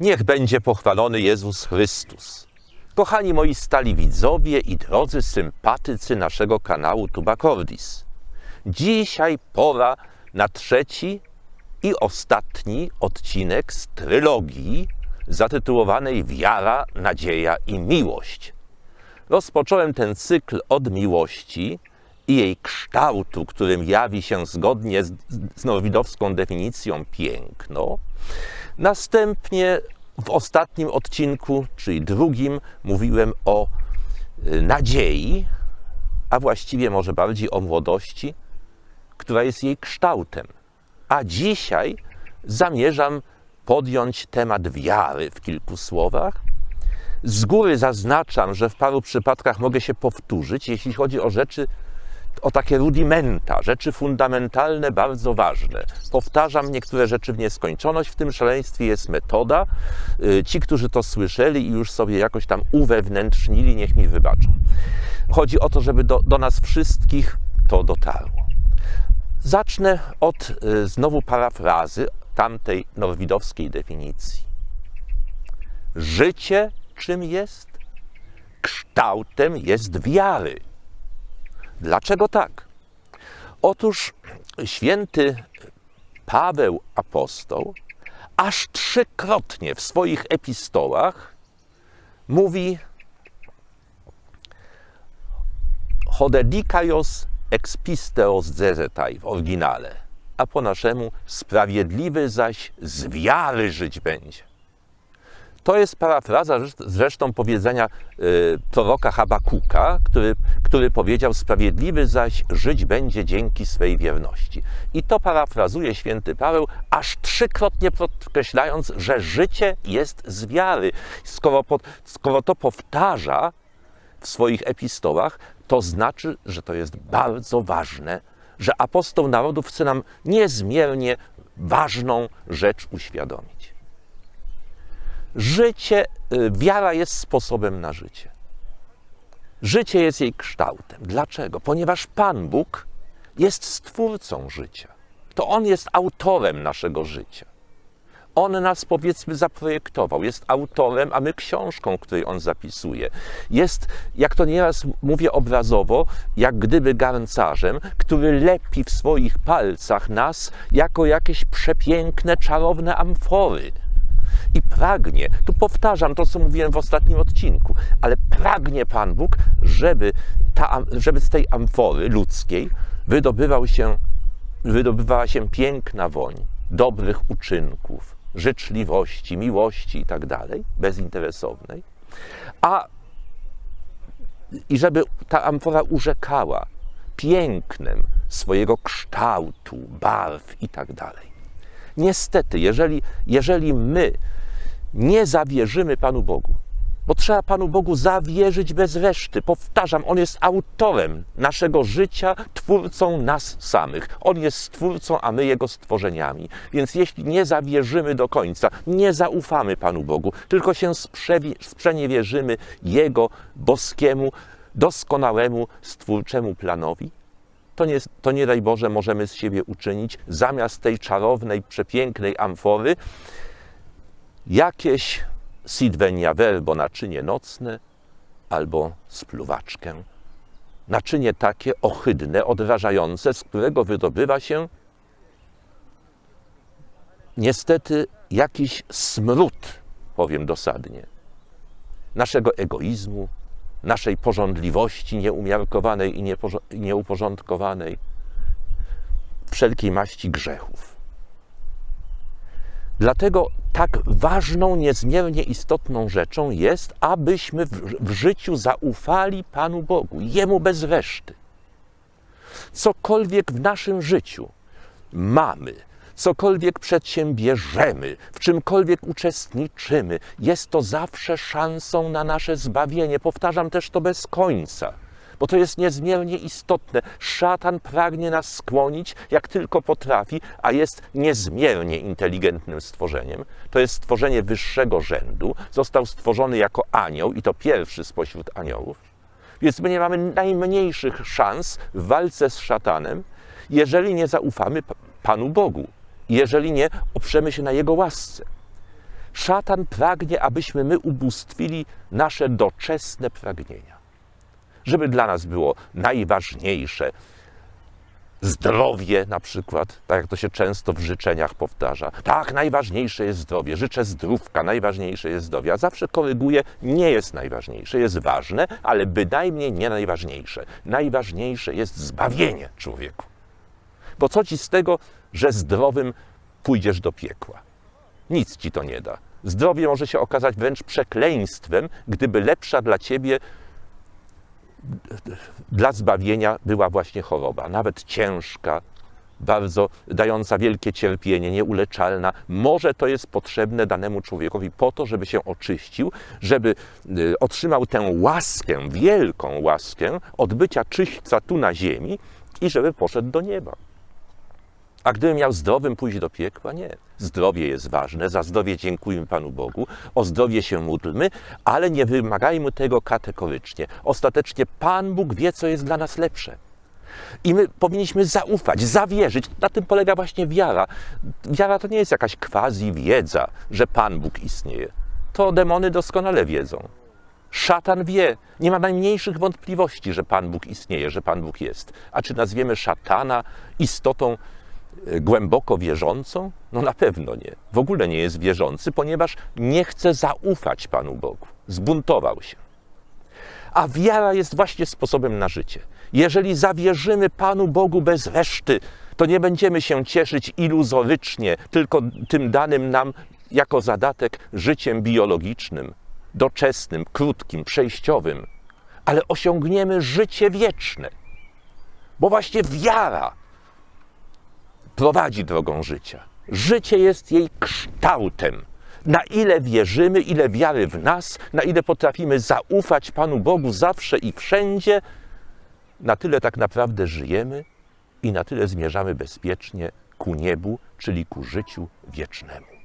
Niech będzie pochwalony Jezus Chrystus. Kochani moi stali widzowie i drodzy sympatycy naszego kanału Tubacordis. Dzisiaj pora na trzeci i ostatni odcinek z trylogii zatytułowanej Wiara, Nadzieja i Miłość. Rozpocząłem ten cykl od miłości i jej kształtu, którym jawi się zgodnie z, z nowidowską definicją piękno. Następnie w ostatnim odcinku, czyli drugim, mówiłem o y, nadziei, a właściwie może bardziej o młodości, która jest jej kształtem. A dzisiaj zamierzam podjąć temat wiary w kilku słowach. Z góry zaznaczam, że w paru przypadkach mogę się powtórzyć, jeśli chodzi o rzeczy, o takie rudimenta, rzeczy fundamentalne, bardzo ważne. Powtarzam niektóre rzeczy w nieskończoność. W tym szaleństwie jest metoda. Y, Ci, którzy to słyszeli i już sobie jakoś tam uwewnętrznili, niech mi wybaczą. Chodzi o to, żeby do, do nas wszystkich to dotarło. Zacznę od y, znowu parafrazy tamtej norwidowskiej definicji. Życie czym jest? Kształtem jest wiary. Dlaczego tak? Otóż święty Paweł apostoł aż trzykrotnie w swoich epistołach mówi Hodedikaios expisteos zezetai w oryginale, a po naszemu sprawiedliwy zaś z wiary żyć będzie. To jest parafraza zresztą powiedzenia y, proroka Habakuka, który, który powiedział: Sprawiedliwy zaś żyć będzie dzięki swej wierności. I to parafrazuje święty Paweł, aż trzykrotnie podkreślając, że życie jest z wiary. Skoro, pod, skoro to powtarza w swoich epistołach, to znaczy, że to jest bardzo ważne, że apostoł narodów chce nam niezmiernie ważną rzecz uświadomić. Życie, y, wiara jest sposobem na życie. Życie jest jej kształtem. Dlaczego? Ponieważ Pan Bóg jest stwórcą życia. To On jest autorem naszego życia. On nas, powiedzmy, zaprojektował, jest autorem, a my książką, której on zapisuje. Jest, jak to nieraz mówię obrazowo, jak gdyby garncarzem, który lepi w swoich palcach nas jako jakieś przepiękne, czarowne amfory i pragnie, tu powtarzam to, co mówiłem w ostatnim odcinku, ale pragnie Pan Bóg, żeby, ta, żeby z tej amfory ludzkiej wydobywał się, wydobywała się piękna woń dobrych uczynków, życzliwości, miłości i tak dalej, bezinteresownej, a i żeby ta amfora urzekała pięknem swojego kształtu, barw i tak dalej. Niestety, jeżeli, jeżeli my nie zawierzymy Panu Bogu, bo trzeba Panu Bogu zawierzyć bez reszty. Powtarzam, On jest autorem naszego życia, twórcą nas samych. On jest stwórcą, a my Jego stworzeniami. Więc jeśli nie zawierzymy do końca, nie zaufamy Panu Bogu, tylko się sprzeniewierzymy Jego boskiemu, doskonałemu, stwórczemu planowi, to nie, to nie daj Boże możemy z siebie uczynić zamiast tej czarownej, przepięknej amfory jakieś sidveniavel, bo naczynie nocne, albo spluwaczkę. Naczynie takie ohydne, odrażające, z którego wydobywa się niestety jakiś smród, powiem dosadnie, naszego egoizmu, naszej porządliwości nieumiarkowanej i nieuporządkowanej, wszelkiej maści grzechów. Dlatego tak ważną, niezmiernie istotną rzeczą jest, abyśmy w, życiu zaufali Panu Bogu, Jemu bez reszty. Cokolwiek w naszym życiu mamy, cokolwiek przedsiębierzemy, w czymkolwiek uczestniczymy, jest to zawsze szansą na nasze zbawienie. Powtarzam też to bez końca, bo to jest niezmiernie istotne. Szatan pragnie nas skłonić, jak tylko potrafi, a jest niezmiernie inteligentnym stworzeniem. To jest stworzenie wyższego rzędu. Został stworzony jako anioł i to pierwszy spośród aniołów. Więc my nie mamy najmniejszych szans w walce z szatanem, jeżeli nie zaufamy Panu Bogu jeżeli nie oprzemy się na Jego łasce. Szatan pragnie, abyśmy my ubóstwili nasze doczesne pragnienia. Żeby dla nas było najważniejsze zdrowie na przykład, tak jak to się często w życzeniach powtarza. Tak, najważniejsze jest zdrowie, życzę zdrówka, najważniejsze jest zdrowie. A zawsze koryguję, nie jest najważniejsze, jest ważne, ale bynajmniej nie najważniejsze. Najważniejsze jest zbawienie człowieku. Bo co ci z tego, że zdrowym pójdziesz do piekła? Nic ci to nie da. Zdrowie może się okazać wręcz przekleństwem, gdyby lepsza dla ciebie dla zbawienia była właśnie choroba, nawet ciężka, bardzo dająca wielkie cierpienie, nieuleczalna. Może to jest potrzebne danemu człowiekowi po to, żeby się oczyścił, żeby y, otrzymał tę łaskę, wielką łaskę odbycia czyśćca tu na ziemi i żeby poszedł do nieba. A gdyby miał zdrowym pójść do piekła? Nie. Zdrowie jest ważne, za zdrowie dziękujmy Panu Bogu, o zdrowie się módlmy, ale nie wymagajmy tego kategorycznie. Ostatecznie Pan Bóg wie, co jest dla nas lepsze. I my powinniśmy zaufać, zawierzyć. Na tym polega właśnie wiara. Wiara to nie jest jakaś quasi wiedza, że Pan Bóg istnieje. To demony doskonale wiedzą. Szatan wie, nie ma najmniejszych wątpliwości, że Pan Bóg istnieje, że Pan Bóg jest. A czy nazwiemy szatana istotą głęboko wierzącą? No na pewno nie. W ogóle nie jest wierzący, ponieważ nie chce zaufać Panu Bogu. Zbuntował się. A wiara jest właśnie sposobem na życie. Jeżeli zawierzymy Panu Bogu bez reszty, to nie będziemy się cieszyć iluzorycznie, tylko tym danym nam jako zadatek życiem biologicznym, doczesnym, krótkim, przejściowym, ale osiągniemy życie wieczne. Bo właśnie wiara prowadzi drogą życia. Życie jest jej kształtem. Na ile wierzymy, ile wiary w nas, na ile potrafimy zaufać Panu Bogu zawsze i wszędzie, na tyle tak naprawdę żyjemy i na tyle zmierzamy bezpiecznie ku niebu, czyli ku życiu wiecznemu.